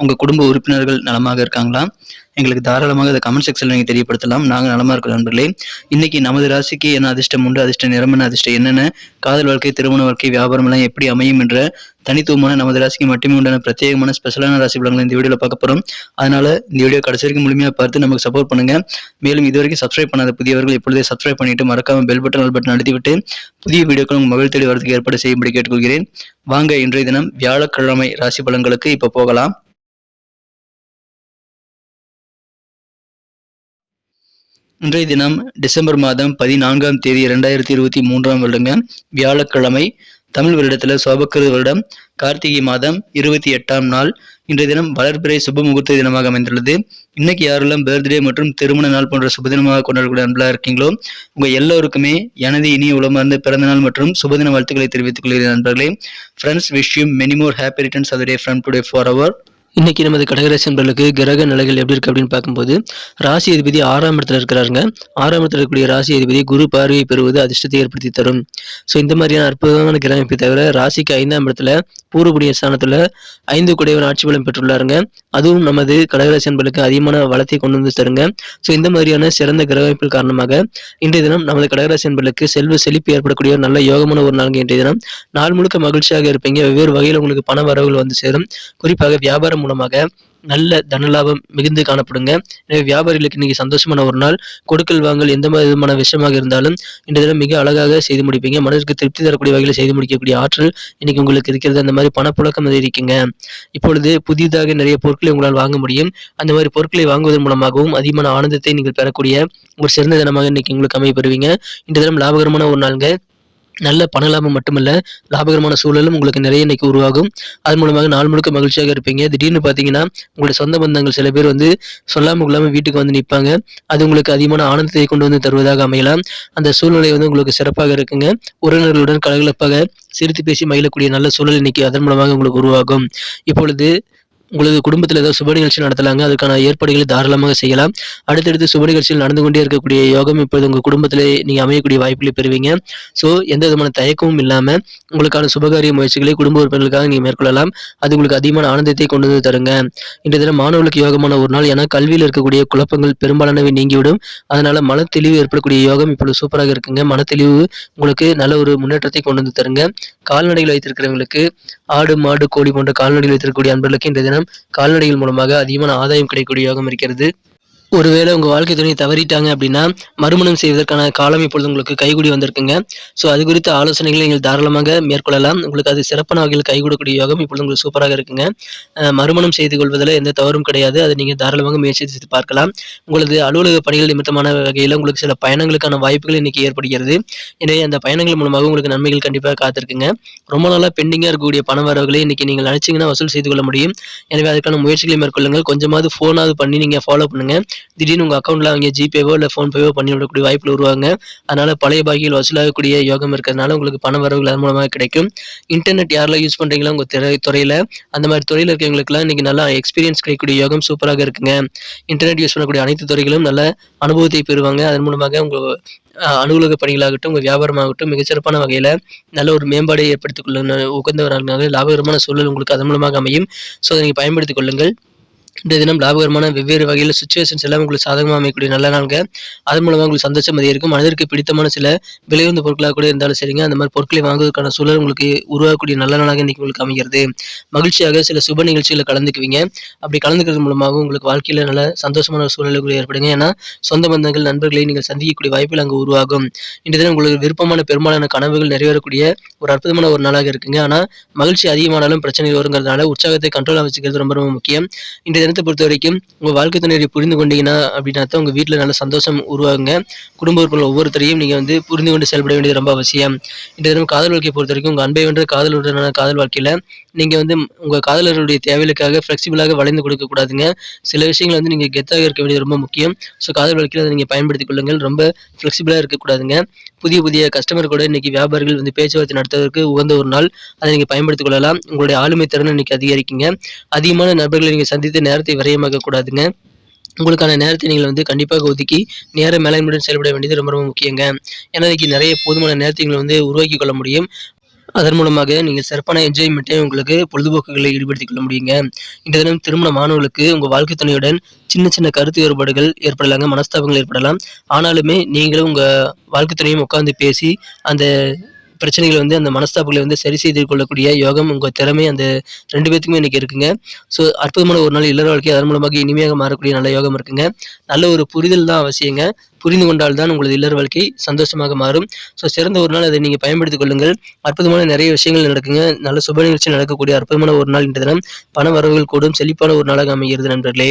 உங்கள் குடும்ப உறுப்பினர்கள் நலமாக இருக்காங்களா? எங்களுக்கு தாராளமாக அதை கமெண்ட் செக்ஷனில் நீங்கள் தெரியப்படுத்தலாம். நாங்கள் நலமாக இருக்கிறோம் நண்பர்களே. இன்னைக்கு நமது ராசிக்கு என்ன அதிர்ஷ்டம்? உண்டு அதிர்ஷ்ட நிறம் என்ன அதிர்ஷ்டம்? என்னென்ன? காதல் வாழ்க்கை திருமண வாழ்க்கை வியாபாரம் எல்லாம் எப்படி அமையும் என்ற தனித்துவமான நமது ராசிக்கு மட்டுமே உண்டான பிரத்யேகமான ஸ்பெஷலான ராசி பலன்களை இந்த வீடியோவில் பார்க்க போகிறோம் அதனால இந்த வீடியோ கடைசி வரைக்கும் முழுமையாக பார்த்து நமக்கு சப்போர்ட் பண்ணுங்க. மேலும் இதுவரைக்கும் சப்ஸ்கிரைப் பண்ணாத புதியவர்கள் இப்பொழுதே சப்ஸ்கிரைப் பண்ணிட்டு மறக்காம பெல் பட்டன் ஆல் பட்டன் அழுத்திவிட்டு புதிய வீடியோக்கள் உங்கள் மகள் தேடி வரதுக்கு ஏற்பாடு செய்யும்படி கேட்டுக்கொள்கிறேன். வாங்க இன்றைய தினம் வியாழக்கிழமை ராசி பலன்களுக்கு இப்போ போகலாம். இன்றைய தினம் டிசம்பர் மாதம் பதினான்காம் தேதி இரண்டாயிரத்தி இருபத்தி மூன்றாம் வருடங்க வியாழக்கிழமை தமிழ் வருடத்தில் சோபக்கரு வருடம் கார்த்திகை மாதம் இருபத்தி எட்டாம் நாள். இன்றைய தினம் வளர்பிறை சுப முகூர்த்த தினமாக அமைந்துள்ளது. இன்னைக்கு யாரெல்லாம் பர்த்டே மற்றும் திருமண நாள் போன்ற சுப தினமாக கொண்டாடக்கூடிய அன்பலாக இருக்கீங்களோ உங்கள் எல்லோருக்குமே எனது இனிய உளமார்ந்த பிறந்த நாள் மற்றும் சுபதின வாழ்த்துக்களை தெரிவித்துக் கொள்கிறேன் நண்பர்களே friends wish you many more happy returns அதே day from today for our இன்னைக்கு நமது கடகராசி நண்பர்களுக்கு கிரக நிலைகள் எப்படி இருக்கு அப்படின்னு பார்க்கும்போது ராசி அதிபதி ஆறாம் இடத்துல இருக்கிறாருங்க. ஆறாம் இடத்துல இருக்கக்கூடிய ராசி அதிபதி குரு பார்வையை பெறுவது அதிர்ஷ்டத்தை ஏற்படுத்தி தரும். ஸோ இந்த மாதிரியான அற்புதமான கிரக அமைப்பை தவிர ராசிக்கு ஐந்தாம் இடத்துல பூர்வபுடிய ஸ்தானத்துல ஐந்து குடையவர் ஆட்சி பலம் பெற்றுள்ளாருங்க. அதுவும் நமது கடகராசி நண்பர்களுக்கு அதிகமான வளத்தை கொண்டு வந்து தருங்க. ஸோ இந்த மாதிரியான சிறந்த கிரக அமைப்பில் காரணமாக இன்றைய தினம் நமது கடகராசி நண்பர்களுக்கு செல்வ செழிப்பு ஏற்படக்கூடிய ஒரு நல்ல யோகமான ஒரு நாளுங்க இன்றைய தினம். நாள் முழுக்க மகிழ்ச்சியாக இருப்பீங்க. வெவ்வேறு வகையில் உங்களுக்கு பண வரவுகள் வந்து சேரும். குறிப்பாக வியாபாரம் மூலமாக நல்ல தனலாபம் மிகுந்து காணப்படுங்க. எனவே வியாபாரிகளுக்கு இன்னைக்கு சந்தோஷமான ஒரு நாள். கொடுக்கல் வாங்கல் எந்த மாதிரி விதமான விஷயமாக இருந்தாலும் இந்த தினம் மிக அழகாக செய்து முடிப்பீங்க. மனதிற்கு திருப்தி தரக்கூடிய வகையில் செய்து முடிக்கக்கூடிய ஆற்றல் இன்னைக்கு உங்களுக்கு இருக்கிறது. அந்த மாதிரி பணப்புழக்கம் அது இருக்குங்க. இப்பொழுது புதிதாக நிறைய பொருட்களை உங்களால் வாங்க முடியும். அந்த மாதிரி பொருட்களை வாங்குவதன் மூலமாகவும் அதிகமான ஆனந்தத்தை நீங்கள் பெறக்கூடிய ஒரு சிறந்த தினமாக இன்னைக்கு உங்களுக்கு அமைய பெறுவீங்க. இந்த தினம் லாபகரமான ஒரு நாளுங்க. நல்ல பண லாபம் மட்டுமல்ல லாபகரமான சூழலும் உங்களுக்கு நிறைய இன்னைக்கு உருவாகும். அதன் மூலமாக நாள் முழுக்க மகிழ்ச்சியாக இருப்பீங்க. திடீர்னு பார்த்தீங்கன்னா உங்களுடைய சொந்த பந்தங்கள் சில பேர் வந்து சொல்லாமல் கொள்ளாமல் வீட்டுக்கு வந்து நிற்பாங்க அது உங்களுக்கு அதிகமான ஆனந்தத்தை கொண்டு வந்து தருவதாக அமையலாம். அந்த சூழ்நிலை வந்து உங்களுக்கு சிறப்பாக இருக்குங்க. உறவினர்களுடன் கலகலப்பாக சிரித்து பேசி மகிழக்கூடிய நல்ல சூழல் இன்னைக்கு அதன் மூலமாக உங்களுக்கு உருவாகும். இப்பொழுது உங்களது குடும்பத்தில் ஏதாவது சுப நிகழ்ச்சி நடத்தலாங்க அதுக்கான ஏற்பாடுகளை தாராளமாக செய்யலாம். அடுத்தடுத்து சுப நிகழ்ச்சியில் நடந்து கொண்டே இருக்கக்கூடிய யோகம் இப்போது உங்கள் குடும்பத்தில் நீங்கள் அமையக்கூடிய வாய்ப்புகளை பெறுவீங்க. ஸோ எந்த விதமான தயக்கமும் இல்லாமல் உங்களுக்கான சுபகாரிய முயற்சிகளை குடும்ப உறுப்பினர்களுக்காக நீங்கள் மேற்கொள்ளலாம். அது உங்களுக்கு அதிகமான ஆனந்தத்தை கொண்டு வந்து தருங்க. இன்றைய தினம் மாணவர்களுக்கு யோகமான ஒரு நாள். ஏன்னா கல்வியில் இருக்கக்கூடிய குழப்பங்கள் பெரும்பாலானவை நீங்கிவிடும். அதனால மன தெளிவு ஏற்படக்கூடிய யோகம் இப்பொழுது சூப்பராக இருக்குங்க. மன தெளிவு உங்களுக்கு நல்ல ஒரு முன்னேற்றத்தை கொண்டு வந்து தருங்க. கால்நடைகள் வைத்திருக்கிறவங்களுக்கு ஆடு மாடு கோழி போன்ற கால்நடைகள் வைத்திருக்கக்கூடிய அன்பர்களுக்கு இந்த தினம் கால்நடைகள் மூலமாக அதிகமான ஆதாயம் கிடைக்கக்கூடிய யோகம் இருக்கிறது. ஒருவேளை உங்கள் வாழ்க்கை துணை தவறிட்டாங்க அப்படின்னா மறுமணம் செய்வதற்கான காலம் இப்பொழுது உங்களுக்கு கைகூடி வந்திருக்குங்க. ஸோ அது குறித்த ஆலோசனைகளை நீங்கள் தாராளமாக மேற்கொள்ளலாம். உங்களுக்கு அது சிறப்பான வகையில் கைகூடக்கூடிய யோகம் இப்பொழுது உங்களுக்கு சூப்பராக இருக்குங்க. மறுமணம் செய்து கொள்வதில் எந்த தவறும் கிடையாது. அதை நீங்கள் தாராளமாக முயற்சி செய்து பார்க்கலாம். உங்களது அலுவலக பணிகள் நிமித்தமான வகையில் உங்களுக்கு சில பயணங்களுக்கான வாய்ப்புகள் இன்னைக்கு ஏற்படுகிறது. எனவே அந்த பயணங்கள் மூலமாக உங்களுக்கு நன்மைகள் கண்டிப்பாக காத்திருக்குங்க. ரொம்ப நாளாக பெண்டிங்காக இருக்கக்கூடிய பண வரவுகளை இன்னைக்கு நீங்கள் நினைச்சீங்கன்னா வசூல் செய்து கொள்ள முடியும். எனவே அதுக்கான முயற்சிகளை மேற்கொள்ளுங்கள். கொஞ்சமாவது ஃபோனாவது பண்ணி நீங்கள் ஃபாலோ பண்ணுங்கள் திடீர்னு உங்கள் அக்கௌண்ட்டில் அவங்க ஜிபேவோ இல்லை ஃபோன்பேவோ பண்ணி விடக்கூடிய வாய்ப்புகள் உருவாங்க அதனால் பழைய பாகியில் வசூலாகக்கூடிய யோகம் இருக்கிறதுனால உங்களுக்கு பண வரவுகள் அதன் மூலமாக கிடைக்கும். இன்டர்நெட் யாரெல்லாம் யூஸ் பண்ணுறீங்களோ உங்கள் துறை துறையில் அந்த மாதிரி துறையில் இருக்கிறவங்களுக்குலாம் இன்றைக்கி நல்லா எக்ஸ்பீரியன்ஸ் கிடைக்கக்கூடிய யோகம் சூப்பராக இருக்குங்க. இன்டர்நெட் யூஸ் பண்ணக்கூடிய அனைத்து துறைகளும் நல்ல அனுபவத்தை பெறுவாங்க. அதன் மூலமாக உங்கள் அலுவலக பணிகளாகட்டும் உங்கள் வியாபாரமாகட்டும் மிகச்சிறப்பான வகையில் நல்ல ஒரு மேம்பாடை ஏற்படுத்திக் கொள்ள உகந்தவராக லாபகரமான சூழல் உங்களுக்கு அதன் மூலமாக அமையும். ஸோ அதை நீங்கள் பயன்படுத்திக் கொள்ளுங்கள். இந்த தினம் லாபகரமான வெவ்வேறு வகையில் சுச்சுவேஷன்ஸ் எல்லாம் உங்களுக்கு சாதகமாக அமையக்கூடிய நல்ல நாளுங்க. அதன் மூலமாக உங்களுக்கு சந்தோஷம் அதிகரிக்கும். மனதிற்கு பிடித்தமான சில விலையுந்த பொருட்களாக கூட இருந்தாலும் சரிங்க. அந்த மாதிரி பொருட்களை வாங்குவதற்கான சூழல் உங்களுக்கு உருவாகக்கூடிய நல்ல நாளாக இன்னைக்கு உங்களுக்கு அமைகிறது. மகிழ்ச்சியாக சில சுப நிகழ்ச்சிகளை கலந்துக்குவீங்க. அப்படி கலந்துக்கிறது மூலமாக உங்களுக்கு வாழ்க்கையில் நல்ல சந்தோஷமான ஒரு சூழ்நிலை கூட ஏற்படுங்க. ஏன்னா சொந்த பந்தங்கள் நண்பர்களை நீங்கள் சந்திக்கக்கூடிய வாய்ப்புகள் அங்கே உருவாகும். இன்றைய தினம் உங்களுக்கு விருப்பமான பெரும்பாலான கனவுகள் நிறைவேறக்கூடிய ஒரு அற்புதமான ஒரு நாளாக இருக்குங்க. ஆனால் மகிழ்ச்சி அதிகமானாலும் பிரச்சனை வருங்கிறதுனால உற்சாகத்தை கண்ட்ரோலாக வச்சுக்கிறது ரொம்ப ரொம்ப முக்கியம். இன்றைய தினத்தை பொறுத்த வரைக்கும் உங்கள் வாழ்க்கை துணையை புரிந்து கொண்டீங்கன்னா அப்படின்னா தான் உங்கள் வீட்டில் நல்ல சந்தோஷம் உருவாகுங்க. குடும்ப உறுப்பினர் ஒவ்வொருத்தரையும் நீங்கள் வந்து புரிந்து கொண்டு செயல்பட வேண்டியது ரொம்ப அவசியம். இந்த தினம் காதல் வாழ்க்கையை பொறுத்த வரைக்கும் உங்கள் அன்பை வென்ற காதலுடனான காதல் வாழ்க்கையில் நீங்கள் வந்து உங்கள் காதலர்களுடைய தேவைகளுக்காக ஃப்ளெக்சிபிளாக வளைந்து கொடுக்கக்கூடாதுங்க சில விஷயங்கள் வந்து நீங்கள் கெத்தாக இருக்க வேண்டியது ரொம்ப முக்கியம். ஸோ காதல் வாழ்க்கையில் அதை நீங்கள் பயன்படுத்திக் கொள்ளுங்கள். ரொம்ப ஃப்ளெக்சிபிளாக இருக்கக்கூடாதுங்க புதிய புதிய கஸ்டமர் கூட இன்றைக்கி வியாபாரிகள் வந்து பேச்சுவார்த்தை நடத்துவதற்கு உகந்த ஒரு நாள். அதை நீங்கள் பயன்படுத்திக் கொள்ளலாம். உங்களுடைய ஆளுமை திறனை இன்னைக்கு அதிகரிக்குங்க. அதிகமான நபர்களை நீங்கள் சந்தித்து நேரத்தை விரயமாக்கக்கூடாதுங்க. உங்களுக்கான நேரத்தை நீங்கள் வந்து கண்டிப்பாக ஒதுக்கி நேர மேலாண்மையுடன் செயல்பட வேண்டியது ரொம்ப ரொம்ப முக்கியங்க. ஏன்னா இன்றைக்கி நிறைய போதுமான நேரத்தை நீங்கள் வந்து உருவாக்கி கொள்ள முடியும். அதன் மூலமாக நீங்கள் சிறப்பான என்ஜாய்மெண்ட்டை உங்களுக்கு பொழுதுபோக்குகளை ஈடுபடுத்திக் கொள்ள முடியுங்க. இந்த தினம் திருமண மாணவர்களுக்கு உங்கள் வாழ்க்கை துணையுடன் சின்ன சின்ன கருத்து வேறுபாடுகள் ஏற்படலாங்க மனஸ்தாபங்கள் ஏற்படலாம். ஆனாலுமே நீங்களும் உங்கள் வாழ்க்கை துணையும் உட்காந்து பேசி அந்த பிரச்சனைகளை வந்து அந்த மனஸ்தாபங்களை வந்து சரி செய்து கொள்ளக்கூடிய யோகம் உங்கள் திறமை அந்த ரெண்டு பேத்துக்குமே இன்றைக்கி இருக்குங்க. ஸோ அற்புதமான ஒரு நாள் இல்லற வாழ்க்கை அதன் மூலமாக இனிமையாக மாறக்கூடிய நல்ல யோகம் இருக்குங்க. நல்ல ஒரு புரிதல் தான் அவசியங்க. புரிந்து கொண்டால் தான் உங்களது இல்லற வாழ்க்கை சந்தோஷமாக மாறும். ஸோ சிறந்த ஒரு நாள் அதை நீங்கள் பயன்படுத்திக் கொள்ளுங்கள். அற்புதமான நிறைய விஷயங்கள் நடக்குங்க. நல்ல சுப நிகழ்ச்சி நடக்கக்கூடிய அற்புதமான ஒரு நாள் இன்று தினம். பண வரவுகள் கூடும். செழிப்பான ஒரு நாளாக அமைகிறது நண்பர்களே.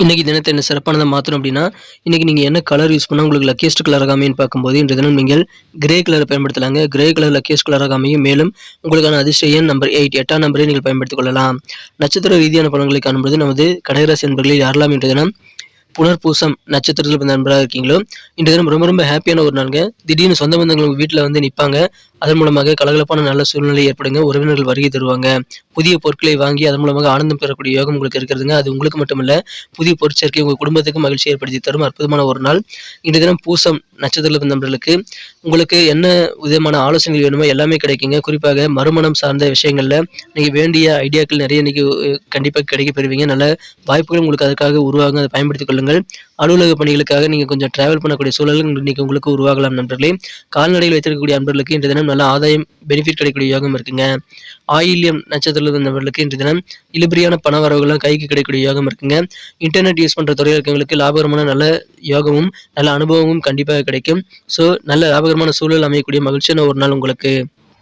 இன்றைக்கி தினத்தை என்ன சிறப்பானதை மாற்றணும் அப்படின்னா இன்னைக்கு நீங்கள் என்ன கலர் யூஸ் பண்ணால் உங்களுக்கு லக்கியஸ்ட் கலராக அமையும் பார்க்கும்போது இன்றைய தினம் நீங்கள் கிரே கலரை பயன்படுத்தலாங்க. கிரே கலர் லக்கியஸ்ட் கலராக அமையும் மேலும் உங்களுக்கான அதிர்ஷ்ட எண் நம்பர் எயிட் எட்டாம் நம்பரை நீங்கள் பயன்படுத்திக் கொள்ளலாம். நட்சத்திர ரீதியான பலன்களை காணும்போது நமது கடகராசி நண்பர்களில் யாரெல்லாம் இன்றைய தினம் புனர்பூசம் நட்சத்திரத்தில் பிறந்த நண்பராக இருக்கீங்களோ இந்த தினம் ரொம்ப ரொம்ப ஹாப்பியான ஒரு நாளுங்க. திடீர்னு சொந்த பந்தங்கள் உங்கள் வீட்டில் வந்து நிற்பாங்க அதன் மூலமாக கலகலப்பான நல்ல சூழ்நிலை ஏற்படுங்க உறவினர்கள் வருகை தருவாங்க. புதிய பொருட்களை வாங்கி அதன் மூலமாக ஆனந்தம் பெறக்கூடிய யோகம் உங்களுக்கு இருக்கிறதுங்க. அது உங்களுக்கு மட்டுமல்ல புதிய பொருட்சேர்க்கை உங்கள் குடும்பத்துக்கு மகிழ்ச்சி ஏற்படுத்தி தரும். அற்புதமான ஒரு நாள். இன்று தினம் பூசம் நட்சத்திரத்தில் பிறந்த நண்பர்களுக்கு உங்களுக்கு என்ன விதமான ஆலோசனைகள் வேணுமோ எல்லாமே கிடைக்குங்க. குறிப்பாக மறுமணம் சார்ந்த விஷயங்களில் நீங்கள் வேண்டிய ஐடியாக்கள் நிறைய இன்னைக்கு கண்டிப்பாக கிடைக்க பெறுவீங்க. நல்ல வாய்ப்புகள் உங்களுக்கு அதுக்காக உருவாகும். அதை பயன்படுத்திக் கொள்ளுங்கள். அலுவலக பணிகளுக்காக நீங்கள் கொஞ்சம் டிராவல் பண்ணக்கூடிய சூழலும் இன்னைக்கு உங்களுக்கு உருவாகலாம் நண்பர்களே. கால்நடைகள் வைத்திருக்கக்கூடிய அன்பர்களுக்கு இன்று தினம் நல்ல ஆதாயம் பெனிஃபிட் கிடைக்கக்கூடிய யோகம் இருக்குங்க. ஆயில்யம் நட்சத்திரத்தில் இருந்தவர்களுக்கு இன்று தினம் இழுபறியான பண வரவுகள்லாம் கைக்கு கிடைக்கக்கூடிய யோகம் இருக்குங்க. இன்டர்நெட் யூஸ் பண்ணுற துறையில் இருக்கவங்களுக்கு லாபகரமான நல்ல யோகமும் நல்ல அனுபவமும் கண்டிப்பாக கிடைக்கும். ஸோ நல்ல லாபகரமான சூழல் அமையக்கூடிய மகிழ்ச்சியான ஒரு நாள் உங்களுக்கு.